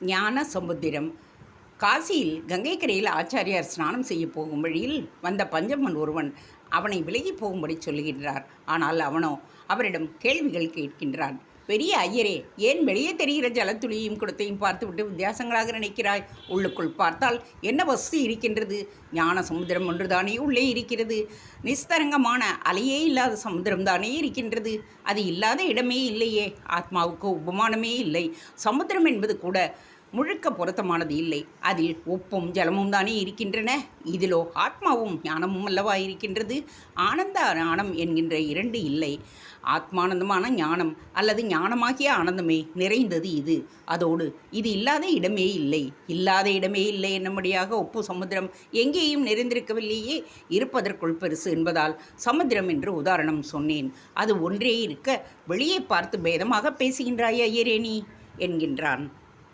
ஞான சமுத்திரம். காசியில் கங்கைக்கரையில் ஆச்சாரியார் ஸ்நானம் செய்ய போகும் வழியில் வந்த பஞ்சமன் ஒருவன் அவனை விலகி போகும்படி சொல்லுகின்றார். ஆனால் அவனோ அவரிடம் கேள்விகள் கேட்கின்றான். பெரிய ஐயரே ஏன் வெளியே தெரிகிற ஜலத்துளியையும் குடத்தையும் பார்த்துவிட்டு வித்தியாசங்களாக நினைக்கிறாய்? உள்ளுக்குள் பார்த்தால் என்ன வசதி இருக்கின்றது? ஞான சமுத்திரம் ஒன்றுதானே உள்ளே இருக்கிறது. நிஸ்தரங்கமான அலையே இல்லாத சமுத்திரம் தானே இருக்கின்றது. அது இல்லாத இடமே இல்லையே. ஆத்மாவுக்கு உபமானமே இல்லை. சமுத்திரம் என்பது கூட முழுக்க பொருத்தமானது இல்லை. அதில் உப்பும் ஜலமும் தானே இருக்கின்றன. இதிலோ ஆத்மாவும் ஞானமும் அல்லவா இருக்கின்றது? ஆனந்த ஞானம் என்கின்ற இரண்டு இல்லை. ஆத்மானந்தமான ஞானம் அல்லது ஞானமாகிய ஆனந்தமே நிறைந்தது இது. அதோடு இது இல்லாத இடமே இல்லை. இல்லாத இடமே இல்லை என்னபடியாக உப்பு சமுத்திரம் எங்கேயும் நிறைந்திருக்கவில்லையே. இருப்பதற்குள் பெருசு என்பதால் சமுத்திரம் என்று உதாரணம் சொன்னேன். அது ஒன்றே இருக்க வெளியே பார்த்து பேதமாக பேசுகின்றாய் ஐயரே என்கின்றான்.